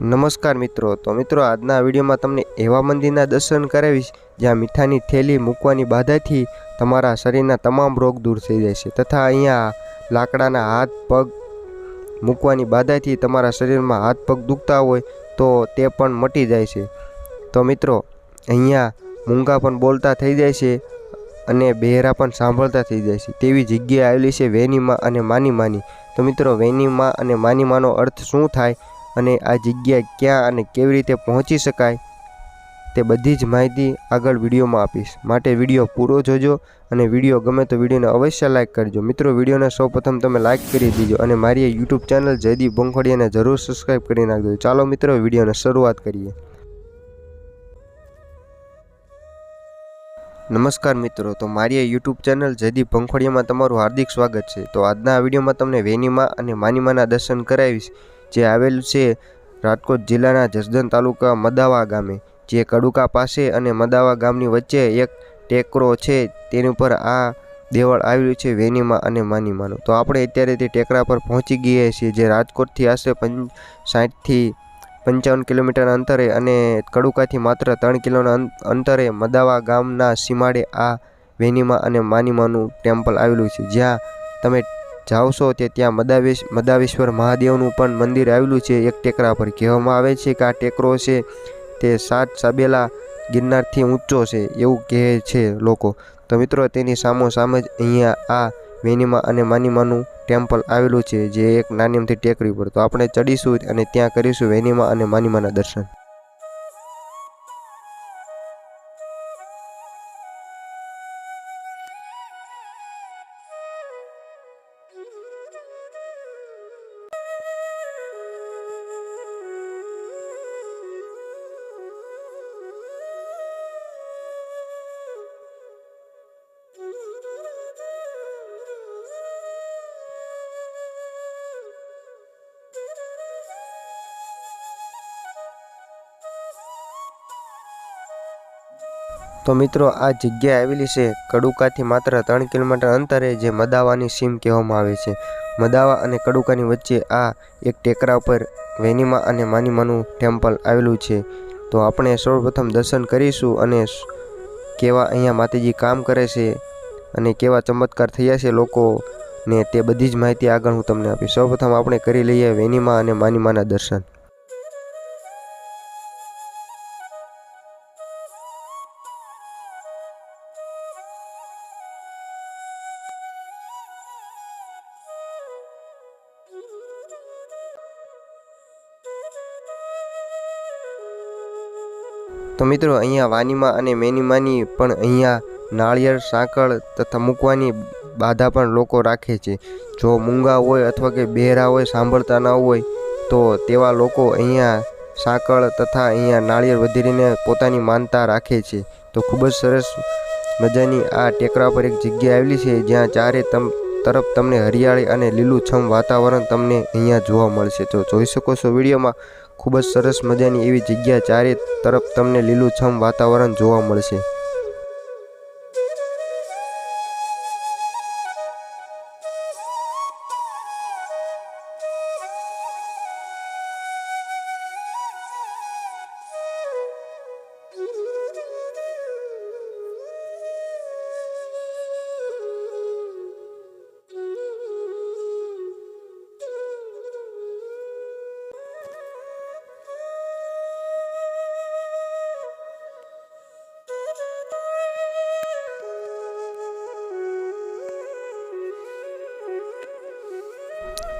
નમસ્કાર મિત્રો. તો મિત્રો, આજના વિડીયોમાં તમને એવા મંદિરના દર્શન કરાવીશ, જ્યાં મીઠાની થેલી મૂકવાની બાધાથી તમારા શરીરના તમામ રોગ દૂર થઈ જાય છે તથા અહીંયા લાકડાના હાથ, પગ મૂકવાની બાધાથી તમારા શરીરમાં હાથ, પગ દુખતા હોય તો તે પણ મટી જાય છે. તો મિત્રો, અહીંયા મૂંગા પણ બોલતા થઈ જાય છે અને બહેરા પણ સાંભળતા થઈ જાય છે. તેવી જગ્યાએ આવેલી છે વેનીમાં અને માની માની તો મિત્રો, વેનીમાં અને માની માનો અર્થ શું થાય? અને આ જગ્યા ક્યાં અને કેવી રીતે પહોંચી શકાય તે બધી જ માહિતી આગળ વિડીયોમાં આપીશ. માટે વીડિયો પૂરો જોજો અને વીડિયો ગમે તો વિડીયોને અવશ્ય લાઇક કરજો. મિત્રો, વિડીયોને સૌપ્રથમ તમે લાઇક કરી દીજો અને મારી યુટ્યુબ ચેનલ જયદીપ બંખોડિયાને જરૂર સબસ્ક્રાઈબ કરી નાખજો. ચાલો મિત્રો, વિડીયોને શરૂઆત કરીએ. નમસ્કાર મિત્રો, તો મારી યુટ્યુબ ચેનલ જયદીપ ભંખોડિયામાં તમારું હાર્દિક સ્વાગત છે. તો આજના વિડીયોમાં તમને વેનીમાં અને માનીમાના દર્શન કરાવીશ. જે આવેલું છે રાજકોટ જિલ્લાના જસદન તાલુકા મદાવા ગામે. જે કડુકા પાસે અને મદાવા ગામની વચ્ચે એક ટેકરો છે, તેની ઉપર આ દેવળ આવેલું છે, વેનીમાં અને માનીમાનું. તો આપણે અત્યારે તે ટેકરા પર પહોંચી ગયા છીએ, જે રાજકોટથી આશરે પંચ સાઠથી પંચાવન કિલોમીટર અંતરે અને કડુકાથી માત્ર ત્રણ કિલોના અંતરે મદાવા ગામના સીમાડે આ વેનીમાં અને માનીમાનું ટેમ્પલ આવેલું છે. જ્યાં તમે જાવશો તે ત્યાં મદાવેશ, મદાવેશ્વર મહાદેવનું પણ મંદિર આવેલું છે. એક ટેકરા પર કહેવામાં આવે છે કે આ ટેકરો છે તે સાત સાબેલા ગિરનારથી ઊંચો છે એવું કહે છે લોકો. તો મિત્રો, તેની સામોસામ જ અહીંયા આ વેનીમાં અને માનીમાનું ટેમ્પલ આવેલું છે, જે એક નાનીમથી ટેકરી પર. તો આપણે ચડીશું અને ત્યાં કરીશું વેનીમાં અને માનીમાના દર્શન. તો મિત્રો, આ જગ્યા આવેલી છે કડુકાથી માત્ર ત્રણ કિલોમીટર અંતરે, જે મદાવાની સીમ કહેવામાં આવે છે. મદાવા અને કડુકાની વચ્ચે આ એક ટેકરા ઉપર વેનીમા અને માનીમાનું ટેમ્પલ આવેલું છે. તો આપણે સૌપ્રથમ દર્શન કરીશું અને કેવા અહીંયા માતાજી કામ કરે છે અને કેવા ચમત્કાર થયા છે લોકો ને તે બધી જ માહિતી આગળ હું તમને આપીશ. સૌપ્રથમ આપણે કરી લઈએ વેનીમાં અને માનીમાના દર્શન. તો મિત્રો, અહીંયા વાનીમાં અને મેનીમાની પણ અહીંયા નાળિયેર, સાંકળ તથા મૂકવાની બાધા પણ લોકો રાખે છે. જો મૂંગા હોય અથવા કે બહેરા હોય, સાંભળતા ન હોય, તો તેવા લોકો અહીંયા સાંકળ તથા અહીંયા નાળિયેર વધેરીને પોતાની માનતા રાખે છે. તો ખૂબ જ સરસ મજાની આ ટેકરા પર એક જગ્યા આવેલી છે, જ્યાં ચારે તમ તરફ તમને હરિયાળી અને લીલુંછમ વાતાવરણ તમને અહીંયા જોવા મળશે. તો જોઈ શકો છો વિડીયોમાં ખૂબ જ સરસ મજાની એવી જગ્યા ચારે તરફ તમને લીલુંછમ વાતાવરણ જોવા મળશે.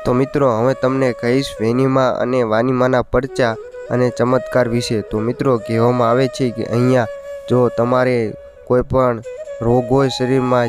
તો મિત્રો, હવે તમને કહીશ વેનીમાં અને વાનીમાના પરચા અને ચમત્કાર વિશે. તો મિત્રો, કહેવામાં આવે છે કે અહીંયા જો તમારે કોઈ પણ રોગ હોય શરીરમાં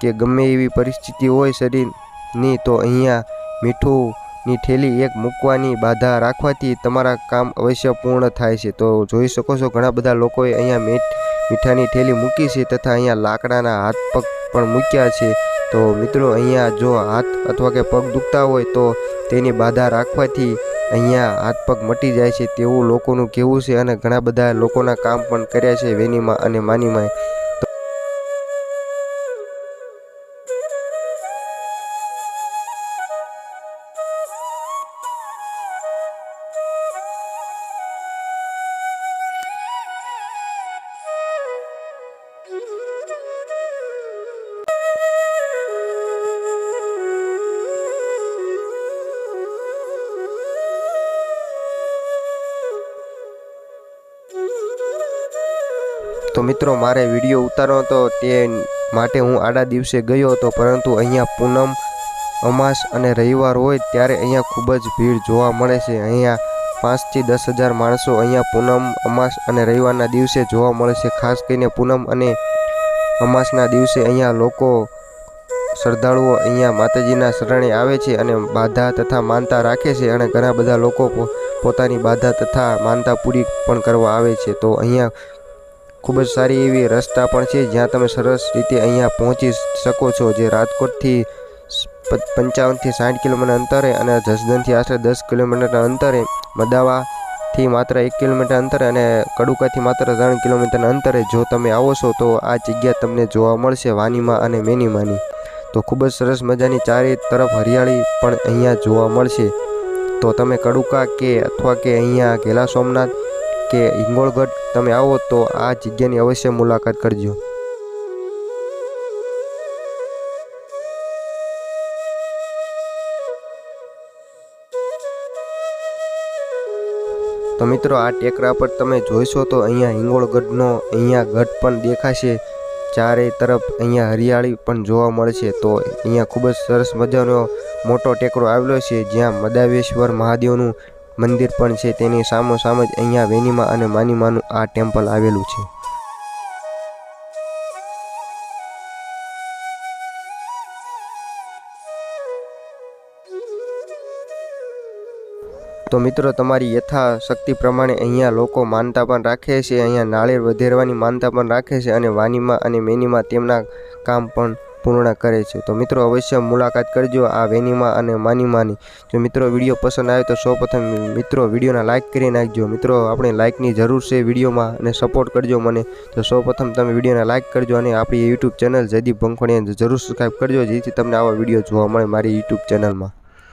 કે ગમે એવી પરિસ્થિતિ હોય શરીરની, તો અહીંયા મીઠુંની ઠેલી એક મૂકવાની બાધા રાખવાથી તમારા કામ અવશ્ય પૂર્ણ થાય છે. તો જોઈ શકો છો, ઘણા બધા લોકોએ અહીંયા મીઠ મીઠાની ઠેલી મૂકી છે તથા અહીંયા લાકડાના હાથ પગ પણ મૂક્યા છે. તો મિત્રો અહીંયા જો હાથ અથવા કે પગ દુખતા હોય તો તેની બાધા રાખવાથી અહીંયા હાથ પગ મટી જાય છે તેવું લોકોનું કહેવું છે અને ઘણા બધા લોકોના કામ પણ કર્યા છે વેનીમાં અને માનીમાં. મિત્રો, મારે વીડિયો ઉતારવો હતો. તે માટે હું આડા દિવસે ગયો હતો, પરંતુ અહીંયા પૂનમ, અમાસ અને રવિવાર હોય ત્યારે અહીંયા ખૂબ જ ભીડ જોવા મળે છે. અહીંયા પાંચથી દસ હજાર માણસો અહીંયા પૂનમ, અમાસ અને રવિવારના દિવસે જોવા મળે છે. ખાસ કરીને પૂનમ અને અમાસના દિવસે અહીંયા લોકો શ્રદ્ધાળુઓ અહીંયા માતાજીના શરણે આવે છે અને બાધા તથા માનતા રાખે છે અને ઘણા બધા લોકો પોતાની બાધા તથા માનતા પૂરી પણ કરવા આવે છે. તો અહીંયા ખૂબ જ સારી એવી રસ્તા પણ છે જ્યાં તમે સરસ રીતે અહીંયા પહોંચી શકો છો, જે રાજકોટથી પંચાવનથી સાઠ કિલોમીટર અંતરે અને જસદનથી આશરે દસ કિલોમીટર અંતરે, મદાવાથી માત્ર એક કિલોમીટર અંતરે અને કડુકાથી માત્ર ત્રણ કિલોમીટર અંતરે જો તમે આવો છો તો આ જગ્યા તમને જોવા મળશે વાનીમાં અને મેનીમાની. તો ખૂબ જ સરસ મજાની ચારે તરફ હરિયાળી પણ અહીંયા જોવા મળશે. તો તમે કડુકા કે અથવા કે અહીંયા ઘેલા સોમનાથ કે હિંગોળગઢ તમે આવો તો આ જગ્યાની અવશ્ય મુલાકાત કરજો. તો મિત્રો આ ટેકરા પર તમે જોઈશો તો અહીંયા હિંગોળગઢનો અહીંયા ગઢ પણ દેખાશે. ચારે તરફ અહીંયા હરિયાળી પણ જોવા મળશે તો અહીંયા ખૂબ જ સરસ મજાનો મોટો ટેકરો આવેલો છે જ્યાં મદાવેશ્વર મહાદેવનું મંદિર પણ છે. તેની સામોસામ જ અહીંયા વેનીમાં અને માનીમાનું આ ટેમ્પલ આવેલું છે. તો મિત્રો, તમારી યથાશક્તિ પ્રમાણે અહીંયા લોકો માનતા પણ રાખે છે. અહીંયા નાળિયેર વધેરવાની માનતા પણ રાખે છે અને વાનીમાં અને મેનીમાં તેમના કામ પણ પૂર્ણ કરે છે. તો મિત્રો, અવશ્ય મુલાકાત કરજો આ વેનીમાં અને માનીમાની. જો મિત્રો વીડિયો પસંદ આવે તો સૌપ્રથમ મિત્રો વિડીયોના લાઇક કરી નાખજો. મિત્રો, આપણે લાઇકની જરૂર છે વિડીયોમાં અને સપોર્ટ કરજો મને. તો સૌપ્રથમ તમે વિડીયોને લાઇક કરજો અને આપણી યુટ્યુબ ચેનલ જયદીપ ભંખોણીયા જરૂર સબસ્ક્રાઈબ કરજો, જેથી તમને આવા વીડિયો જોવા મળે મારી યુટ્યુબ ચેનલમાં.